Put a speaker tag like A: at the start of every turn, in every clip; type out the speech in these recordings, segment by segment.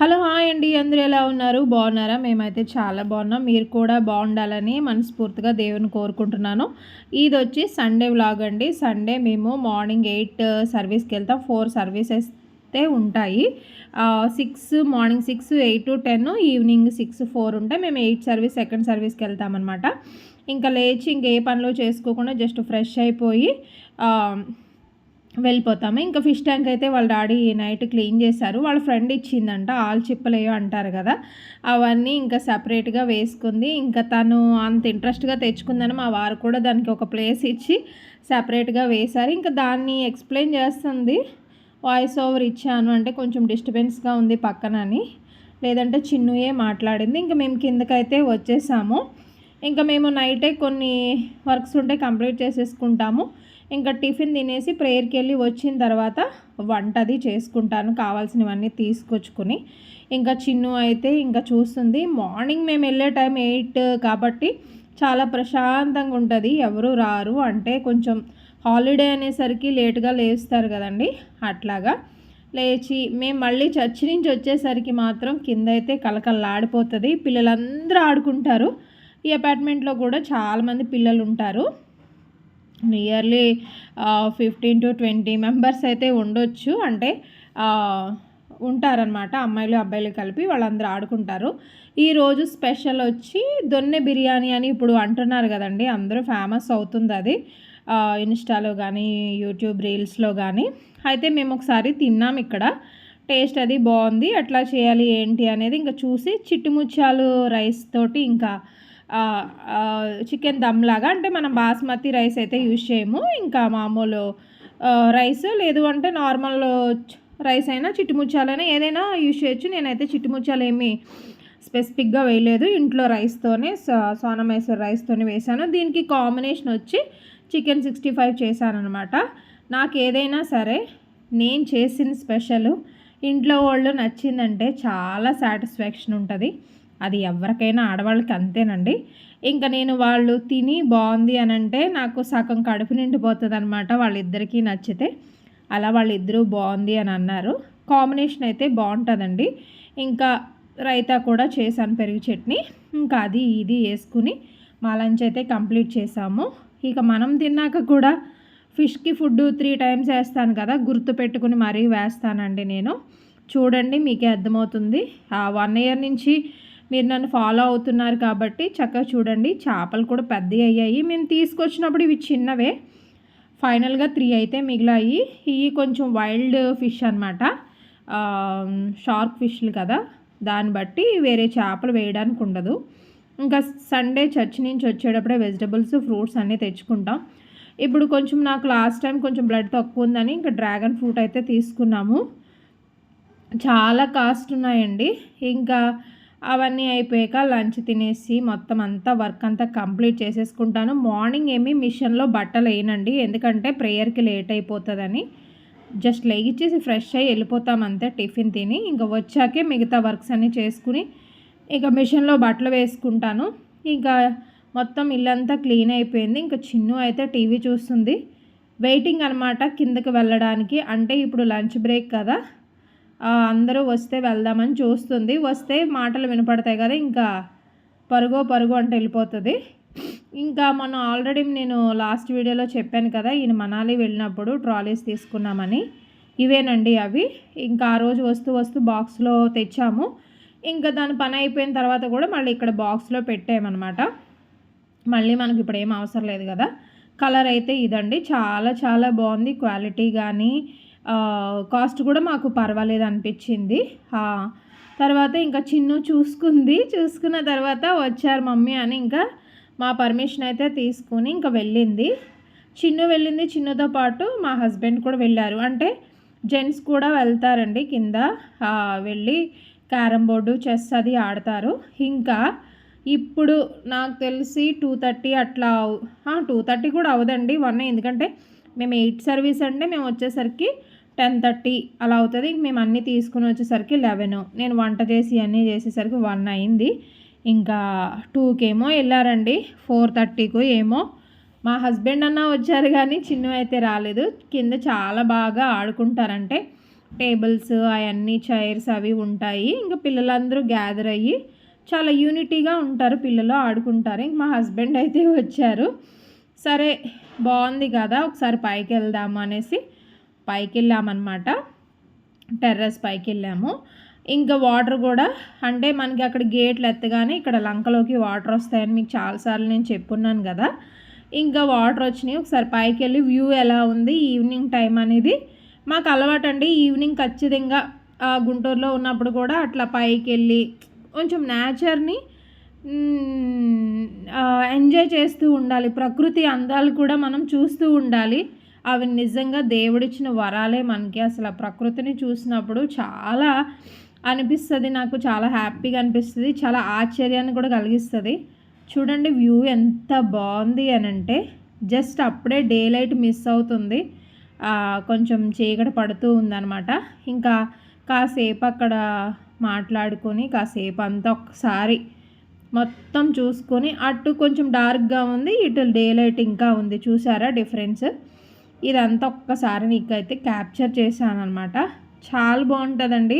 A: Hello hi అండి. అందరూ ఎలా ఉన్నారు? బాగున్నారా? మేమైతే చాలా బాగున్నాం. మీరు కూడా బాగుండాలని మనస్ఫూర్తిగా దేవుని కోరుకుంటున్నాను. ఇది వచ్చి సండే వ్లాగ్ అండి. సండే మేము మార్నింగ్ ఎయిట్ సర్వీస్కి వెళ్తాం. ఫోర్ సర్వీసెస్ అయితే ఉంటాయి. Six morning six eight to ten evening six four ఉంటాయి. మేము ఎయిట్ సర్వీస్ సెకండ్ సర్వీస్కి వెళ్తామన్నమాట. ఇంకా లేచి ఇంకే పనులు చేసుకోకుండా జస్ట్ ఫ్రెష్ అయిపోయి వెళ్ళిపోతాము. ఇంకా ఫిష్ ట్యాంక్ అయితే వాళ్ళ డాడీ నైట్ క్లీన్ చేశారు. వాళ్ళ ఫ్రెండ్ ఇచ్చిందంట ఆల్ చిప్పలేయో అంటారు కదా. అవన్నీ ఇంకా సపరేట్గా వేసుకుంది. ఇంకా తను అంత ఇంట్రెస్ట్గా తెచ్చుకుందని మా వారు కూడా దానికి ఒక ప్లేస్ ఇచ్చి సపరేట్గా వేశారు. ఇంకా దాన్ని ఎక్స్ప్లెయిన్ చేస్తుంది. వాయిస్ ఓవర్ ఇచ్చాను అంటే కొంచెం డిస్టర్బెన్స్గా ఉంది పక్కనని. లేదంటే చిన్నుయే మాట్లాడింది. ఇంకా మేము కిందకైతే వచ్చేసాము. ఇంకా మేము నైటే కొన్ని వర్క్స్ ఉంటే కంప్లీట్ చేసేసుకుంటాము. ఇంకా టిఫిన్ తినేసి ప్రేయర్కి వెళ్ళి వచ్చిన తర్వాత వంటది చేసుకుంటాను. కావాల్సినవన్నీ తీసుకొచ్చుకొని. ఇంకా చిన్ను అయితే ఇంకా చూస్తుంది. మార్నింగ్ మేము వెళ్ళే టైం ఎయిట్ కాబట్టి చాలా ప్రశాంతంగా ఉంటుంది. ఎవరు రారు. అంటే కొంచెం హాలిడే అనేసరికి లేట్గా లేస్తారు కదండి. అట్లాగా లేచి మేము మళ్ళీ చర్చి నుంచి వచ్చేసరికి మాత్రం కింద అయితే కలకల్లాడిపోతుంది పిల్లలందరూ ఆడుకుంటారు. ఈ అపార్ట్మెంట్లో కూడా చాలామంది పిల్లలు ఉంటారు nearly fifteen to twenty members అయితే ఉండొచ్చు. అంటే ఉంటారనమాట అమ్మాయిలు అబ్బాయిలు కలిపి వాళ్ళందరూ ఆడుకుంటారు. ఈరోజు స్పెషల్ వచ్చి దొన్నె బిర్యానీ అని ఇప్పుడు అంటున్నారు కదండి. అందరూ ఫేమస్ అవుతుంది అది. ఇన్స్టాలో కానీ యూట్యూబ్ రీల్స్లో కానీ అయితే మేము ఒకసారి తిన్నాం ఇక్కడ. టేస్ట్ అది బాగుంది. ఎట్లా చేయాలి ఏంటి అనేది ఇంకా చూసి చిట్టుముచ్చాలు రైస్ తోటి ఇంకా చికెన్ దమ్ లాగా అంటే మనం బాస్మతి రైస్ అయితే యూజ్ చేయము. ఇంకా మామూలు రైస్ లేదు అంటే నార్మల్ రైస్ అయినా చిట్టుముచ్చాలైనా ఏదైనా యూజ్ చేయొచ్చు. నేనైతే చిట్టుముచ్చాలు ఏమి స్పెసిఫిక్గా వేయలేదు. ఇంట్లో రైస్తోనే సోనా మైసూర్ రైస్తోనే వేసాను. దీనికి కాంబినేషన్ వచ్చి చికెన్ సిక్స్టీ ఫైవ్ చేశానమాట నాకు ఏదైనా సరే నేను చేసిన స్పెషల్ ఇంట్లో వాళ్ళు నచ్చిందంటే చాలా సాటిస్ఫాక్షన్ ఉంటుంది. అది ఎవరికైనా ఆడవాళ్ళకి అంతేనండి. ఇంకా నేను వాళ్ళు తిని బాగుంది అని అంటే నాకు సగం కడుపు నిండిపోతుంది అనమాట వాళ్ళిద్దరికీ నచ్చితే. అలా వాళ్ళిద్దరూ బాగుంది అని అన్నారు. కాంబినేషన్ అయితే బాగుంటుందండి. ఇంకా రైతా కూడా చేశాను పెరుగు చట్నీ. ఇంకా అది ఇది వేసుకుని మా లంచ్ అయితే కంప్లీట్ చేసాము ఇక మనం తిన్నాక కూడా ఫిష్కి ఫుడ్ త్రీ టైమ్స్ వేస్తాను కదా గుర్తు పెట్టుకుని మరీ వేస్తానండి నేను. చూడండి మీకే అర్థమవుతుంది. వన్ ఇయర్ నుంచి మీరు నన్ను ఫాలో అవుతున్నారు కాబట్టి చక్కగా చూడండి. చేపలు కూడా పెద్దవి అయ్యాయి. మేము తీసుకొచ్చినప్పుడు ఇవి చిన్నవే. ఫైనల్గా త్రీ అయితే మిగిలాయి. ఇవి కొంచెం వైల్డ్ ఫిష్ అనమాట షార్క్ ఫిష్లు కదా. దాన్ని బట్టి వేరే చేపలు వేయడానికి ఉండదు. ఇంకా సండే చర్చ్ నుంచి వచ్చేటప్పుడే వెజిటబుల్స్ ఫ్రూట్స్ అన్నీ తెచ్చుకుంటాం. ఇప్పుడు కొంచెం నాకు లాస్ట్ టైం కొంచెం బ్లడ్ తక్కువ ఉందని ఇంకా డ్రాగన్ ఫ్రూట్ అయితే తీసుకున్నాము. చాలా కాస్ట్ ఉన్నాయండి. ఇంకా అవన్నీ అయిపోయాక లంచ్ తినేసి మొత్తం అంతా వర్క్ అంతా కంప్లీట్ చేసేసుకుంటాను. మార్నింగ్ ఏమి మిషన్లో బట్టలు వేయనండి. ఎందుకంటే ప్రేయర్కి లేట్ అయిపోతుందని. జస్ట్ లేగిచ్చేసి ఫ్రెష్ అయ్యి వెళ్ళిపోతాం అంతే టిఫిన్ తిని. ఇంకా వచ్చాకే మిగతా వర్క్స్ అన్నీ చేసుకుని ఇక మిషన్లో బట్టలు వేసుకుంటాను. ఇంకా మొత్తం ఇల్లంతా క్లీన్ అయిపోయింది. ఇంకా చిన్ను అయితే టీవీ చూస్తుంది. వెయిటింగ్ అనమాట కిందకి వెళ్ళడానికి. అంటే ఇప్పుడు లంచ్ బ్రేక్ కదా. అందరూ వస్తే వెళ్దామని చూస్తుంది. వస్తే మాటలు వినపడతాయి కదా ఇంకా పరుగో పరుగు అంటే వెళ్ళిపోతుంది. ఇంకా మనం ఆల్రెడీ నేను లాస్ట్ వీడియోలో చెప్పాను కదా ఈయన మనాలి వెళ్ళినప్పుడు ట్రాలీస్ తీసుకున్నామని. ఇవేనండి అవి. ఇంకా ఆ రోజు వస్తూ వస్తూ బాక్స్లో తెచ్చాము. ఇంకా దాని పని అయిపోయిన తర్వాత కూడా మళ్ళీ ఇక్కడ బాక్స్లో పెట్టామన్నమాట. మళ్ళీ మనకి ఇప్పుడు ఏం అవసరం లేదు కదా. కలర్ అయితే ఇదండి. చాలా చాలా బాగుంది. క్వాలిటీ కానీ కాస్ట్ కూడా మాకు పర్వాలేదు అనిపించింది. తర్వాత ఇంకా చిన్ను చూసుకుంది. చూసుకున్న తర్వాత వచ్చారు మమ్మీ అని ఇంకా మా పర్మిషన్ అయితే తీసుకుని ఇంకా వెళ్ళింది. చిన్ను వెళ్ళింది. చిన్నుతో పాటు మా హస్బెండ్ కూడా వెళ్ళారు. అంటే జెంట్స్ కూడా వెళ్తారండి కింద. వెళ్ళి క్యారమ్ బోర్డు చెస్ అది ఆడతారు. ఇంకా ఇప్పుడు నాకు తెలిసి టూ థర్టీ అట్లా టూ థర్టీ కూడా అవదండి వన్ ఎందుకంటే మేము ఎయిట్ సర్వీస్ అంటే మేము వచ్చేసరికి టెన్ థర్టీ అలా అవుతుంది. మేము అన్నీ తీసుకుని వచ్చేసరికి లెవెన్. నేను వంట చేసి అన్నీ చేసేసరికి వన్ అయింది. ఇంకా టూకేమో వెళ్ళారండి. ఫోర్ థర్టీకు ఏమో. మా హస్బెండ్ అన్న వచ్చారు కానీ చిన్నవి అయితే రాలేదు. కింద చాలా బాగా ఆడుకుంటారంటే టేబుల్స్ అవన్నీ చైర్స్ అవి ఉంటాయి. ఇంకా పిల్లలందరూ గ్యాదర్ అయ్యి చాలా యూనిటీగా ఉంటారు పిల్లలు ఆడుకుంటారు. ఇంక మా హస్బెండ్ అయితే వచ్చారు. సరే బాగుంది కదా. ఒకసారి పైకి వెళ్దాము అనేసి పైకి వెళ్ళామన్నమాట టెర్రస్ పైకి వెళ్ళాము ఇంకా వాటర్ కూడా అంటే మనకి అక్కడ గేట్లు ఎత్తగానే ఇక్కడ లంకలోకి వాటర్ వస్తాయని మీకు చాలాసార్లు నేను చెప్పున్నాను కదా. ఇంకా వాటర్ వచ్చినాయి. ఒకసారి పైకి వెళ్ళి వ్యూ ఎలా ఉంది ఈవినింగ్ టైం అనేది. మాకు అలవాటు అండి ఈవినింగ్ ఖచ్చితంగా గుంటూరులో ఉన్నప్పుడు కూడా అట్లా పైకి వెళ్ళి కొంచెం నేచర్ని ఎంజాయ్ చేస్తూ ఉండాలి. ప్రకృతి అందాలు కూడా మనం చూస్తూ ఉండాలి. అవి నిజంగా దేవుడిచ్చిన వరాలే మనకి. అసలు ఆ ప్రకృతిని చూసినప్పుడు చాలా అనిపిస్తుంది నాకు చాలా హ్యాపీగా అనిపిస్తుంది చాలా ఆశ్చర్యాన్ని కూడా కలిగిస్తుంది. చూడండి వ్యూ ఎంత బాగుంది అని అంటే జస్ట్ అప్పుడే డే లైట్ మిస్ అవుతుంది. కొంచెం చీకటి పడుతూ ఉందనమాట ఇంకా కాసేపు అక్కడ మాట్లాడుకొని కాసేపు అంతా ఒకసారి మొత్తం చూసుకొని అటు కొంచెం డార్క్గా ఉంది ఇటు డే లైట్ ఇంకా ఉంది. చూసారా డిఫరెన్స్? ఇదంతా ఒక్కసారి నీకైతే క్యాప్చర్ చేశాను అనమాట చాలా బాగుంటుందండి.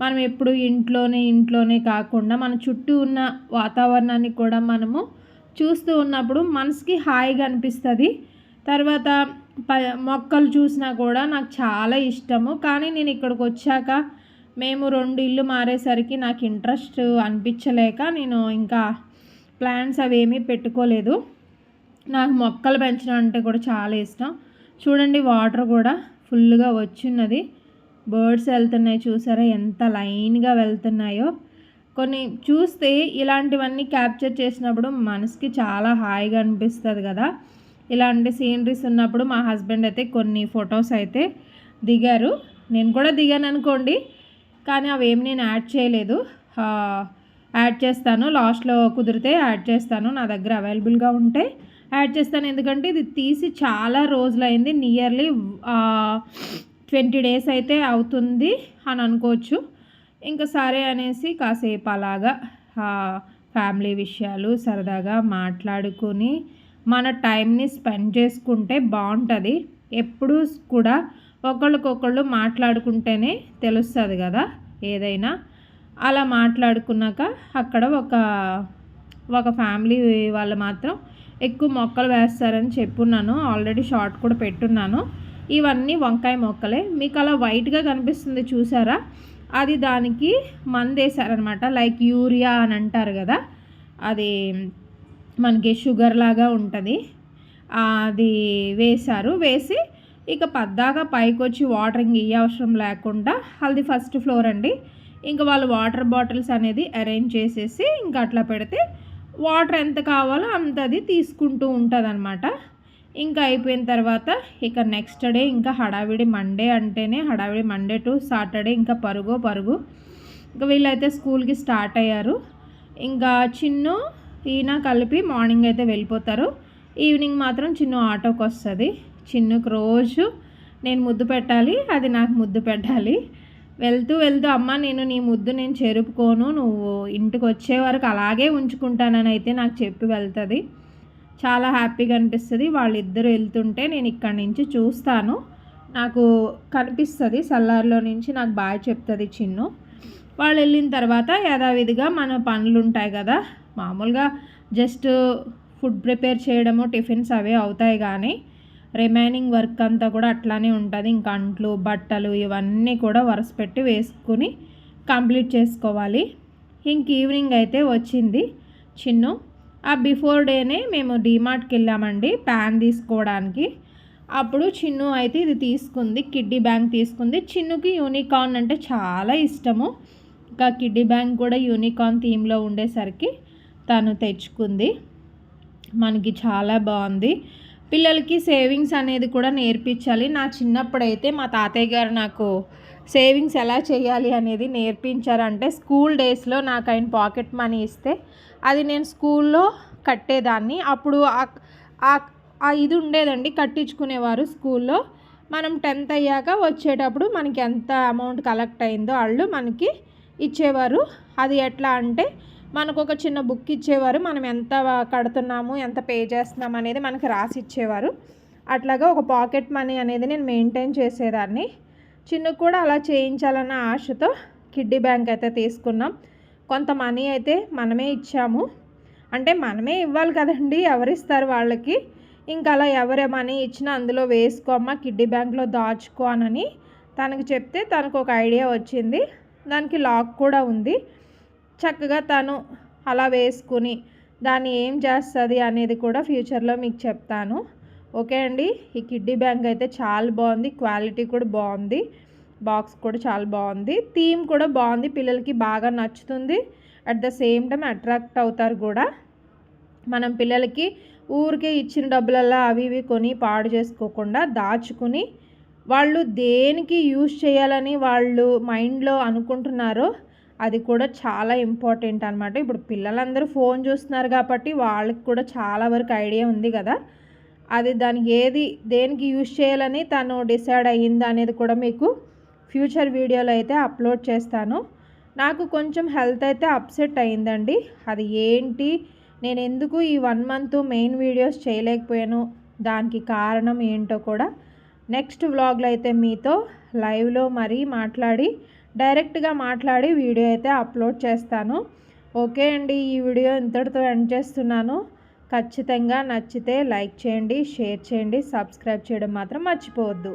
A: మనం ఎప్పుడు ఇంట్లోనే ఇంట్లోనే కాకుండా మన చుట్టూ ఉన్న వాతావరణాన్ని కూడా మనము చూస్తూ ఉన్నప్పుడు మనసుకి హాయిగా అనిపిస్తుంది. తర్వాత ప మొక్కలు చూసినా కూడా నాకు చాలా ఇష్టము. కానీ నేను ఇక్కడికి వచ్చాక మేము రెండు ఇల్లు మారేసరికి నాకు ఇంట్రెస్ట్ అనిపించలేక నేను ఇంకా ప్లాన్స్ అవి ఏమీ పెట్టుకోలేదు. నాకు మొక్కలు పెంచడం అంటే కూడా చాలా ఇష్టం. చూడండి వాటర్ కూడా ఫుల్గా వచ్చిన్నది. బర్డ్స్ వెళ్తున్నాయి చూసారా ఎంత లైన్గా వెళ్తున్నాయో. కొన్ని చూస్తే ఇలాంటివన్నీ క్యాప్చర్ చేసినప్పుడు మనసుకి చాలా హాయిగా అనిపిస్తుంది కదా. ఇలాంటి సీనరీస్ ఉన్నప్పుడు మా హస్బెండ్ అయితే కొన్ని ఫొటోస్ అయితే దిగారు. నేను కూడా దిగాను అనుకోండి కానీ అవేమి నేను యాడ్ చేయలేదు. యాడ్ చేస్తాను. లాస్ట్లో కుదిరితే యాడ్ చేస్తాను. నా దగ్గర అవైలబుల్గా ఉంటే యాడ్ చేస్తాను. ఎందుకంటే ఇది తీసి చాలా రోజులైంది. నియర్లీ ట్వంటీ డేస్ అయితే అవుతుంది అని అనుకోవచ్చు. ఇంకా సరే అనేసి కాసేపు అలాగా ఫ్యామిలీ విషయాలు సరదాగా మాట్లాడుకొని మన టైంని స్పెండ్ చేసుకుంటే బాగుంటుంది. ఎప్పుడూ కూడా ఒకళ్ళకొకళ్ళు మాట్లాడుకుంటేనే తెలుస్తుంది కదా ఏదైనా. అలా మాట్లాడుకున్నాక అక్కడ ఒక ఒక ఫ్యామిలీ వాళ్ళు మాత్రం ఎక్కువ మొక్కలు వేస్తారని చెప్పున్నాను. ఆల్రెడీ షార్ట్ కూడా పెట్టున్నాను. ఇవన్నీ వంకాయ మొక్కలే. మీకు అలా వైట్గా కనిపిస్తుంది చూసారా? అది దానికి మందేశారనమాట లైక్ యూరియా అని అంటారు కదా. అది మనకి షుగర్ లాగా ఉంటుంది. అది వేశారు. వేసి ఇక పద్దాగా పైకి వచ్చి వాటరింగ్ ఇయ్య అవసరం లేకుండా అది ఫస్ట్ ఫ్లోర్ అండి. ఇంకా వాళ్ళు వాటర్ బాటిల్స్ అనేది అరేంజ్ చేసేసి ఇంకా అట్లా పెడితే వాటర్ ఎంత కావాలో అంత అది తీసుకుంటూ ఉంటుంది అనమాట ఇంకా అయిపోయిన తర్వాత ఇక నెక్స్ట్ డే ఇంకా హడావిడి మండే అంటేనే హడావిడి మండే టు సాటర్డే ఇంకా పరుగు పరుగు. ఇంకా వీళ్ళైతే స్కూల్కి స్టార్ట్ అయ్యారు. ఇంకా చిన్ను ఈయన కలిపి మార్నింగ్ అయితే వెళ్ళిపోతారు. ఈవినింగ్ మాత్రం చిన్ను ఆటోకి వస్తుంది చిన్నుకు రోజు నేను ముద్దు పెట్టాలి అది నాకు ముద్దు పెట్టాలి. వెళ్తూ వెళ్తూ అమ్మ నేను నీ ముద్దు నేను చెరుపుకోను నువ్వు ఇంటికి వచ్చే వరకు అలాగే ఉంచుకుంటానని అయితే నాకు చెప్పి వెళ్తుంది. చాలా హ్యాపీగా అనిపిస్తుంది. వాళ్ళిద్దరు వెళ్తుంటే నేను ఇక్కడి నుంచి చూస్తాను. నాకు కనిపిస్తుంది సల్లార్లో నుంచి నాకు బాగా చెప్తుంది చిన్ను. వాళ్ళు వెళ్ళిన తర్వాత యథావిధిగా మన పనులు ఉంటాయి కదా. మామూలుగా జస్ట్ ఫుడ్ ప్రిపేర్ చేయడము టిఫిన్స్ అవే అవుతాయి కానీ రిమైనింగ్ వర్క్ అంతా కూడా అట్లానే ఉంటుంది. ఇంకా అంట్లు బట్టలు ఇవన్నీ కూడా వరుస పెట్టి వేసుకుని కంప్లీట్ చేసుకోవాలి. ఇంక ఈవినింగ్ అయితే వచ్చింది చిన్ను. ఆ బిఫోర్ డేనే మేము డీమార్ట్కి వెళ్ళామండి ప్యాన్ తీసుకోవడానికి. అప్పుడు చిన్ను అయితే ఇది తీసుకుంది కిడ్డీ బ్యాంక్ తీసుకుంది. చిన్నుకి యూనికార్న్ అంటే చాలా ఇష్టము. ఇంకా కిడ్డీ బ్యాంక్ కూడా యూనికార్న్ థీమ్లో ఉండేసరికి తను తెచ్చుకుంది. మనకి చాలా బాగుంది. పిల్లలకి సేవింగ్స్ అనేది కూడా నేర్పించాలి. నా చిన్నప్పుడైతే మా తాతయ్య గారు నాకు సేవింగ్స్ ఎలా చేయాలి అనేది నేర్పించారంటే స్కూల్ డేస్లో నాకు ఆయన పాకెట్ మనీ ఇస్తే అది నేను స్కూల్లో కట్టేదాన్ని. అప్పుడు ఆ ఇది ఉండేదండి కట్టించుకునేవారు స్కూల్లో. మనం టెన్త్ అయ్యాక వచ్చేటప్పుడు మనకి ఎంత అమౌంట్ కలెక్ట్ అయిందో వాళ్ళు మనకి ఇచ్చేవారు. అది ఎట్లా అంటే మనకు ఒక చిన్న బుక్ ఇచ్చేవారు. మనం ఎంత కడుతున్నాము ఎంత పే చేస్తున్నాము అనేది మనకి రాసి ఇచ్చేవారు. అట్లాగా ఒక పాకెట్ మనీ అనేది నేను మెయింటైన్ చేసేదాన్ని. చిన్న కూడా అలా చేయించాలన్న ఆశతో కిడ్డీ బ్యాంక్ అయితే తీసుకున్నాం. కొంత మనీ అయితే మనమే ఇచ్చాము. అంటే మనమే ఇవ్వాలి కదండి ఎవరిస్తారు వాళ్ళకి. ఇంకా అలా ఎవరే మనీ ఇచ్చినా అందులో వేసుకో అమ్మ కిడ్డీ బ్యాంక్లో దాచుకో అని తనకు చెప్తే తనకు ఒక ఐడియా వచ్చింది. దానికి లాక్ కూడా ఉంది. చక్కగా తను అలా వేసుకుని దాన్ని ఏం చేస్తుంది అనేది కూడా ఫ్యూచర్లో మీకు చెప్తాను. ఓకే అండి? ఈ కిడ్డీ బ్యాంక్ అయితే చాలా బాగుంది. క్వాలిటీ కూడా బాగుంది. బాక్స్ కూడా చాలా బాగుంది. థీమ్ కూడా బాగుంది. పిల్లలకి బాగా నచ్చుతుంది. At the same time attract అవుతారు కూడా. మనం పిల్లలకి ఊరికే ఇచ్చిన డబ్బులల్లా అవి ఇవి కొని పాడు చేసుకోకుండా దాచుకుని వాళ్ళు దేనికి యూజ్ చేయాలని వాళ్ళు మైండ్లో అనుకుంటున్నారో అది కూడా చాలా ఇంపార్టెంట్ అనమాట ఇప్పుడు పిల్లలందరూ ఫోన్ చూస్తున్నారు కాబట్టి వాళ్ళకి కూడా చాలా వరకు ఐడియా ఉంది కదా. అది దానికి ఏది దేనికి యూజ్ చేయాలని తను డిసైడ్ అయ్యింది అనేది కూడా మీకు ఫ్యూచర్ వీడియోలో అయితే అప్లోడ్ చేస్తాను. నాకు కొంచెం హెల్త్ అయితే అప్సెట్ అయిందండి. అది ఏంటి నేను ఎందుకు ఈ వన్ మంత్ మెయిన్ వీడియోస్ చేయలేకపోయాను దానికి కారణం ఏంటో కూడా నెక్స్ట్ వ్లాగ్లో అయితే మీతో లైవ్లో మరీ మాట్లాడి డైరెక్ట్గా మాట్లాడి వీడియో అయితే అప్లోడ్ చేస్తాను. ఓకే అండి ఈ వీడియో ఇంతటితో ఎండ్ చేస్తున్నాను. ఖచ్చితంగా నచ్చితే లైక్ చేయండి షేర్ చేయండి సబ్స్క్రైబ్ చేయడం మాత్రం మర్చిపోవద్దు.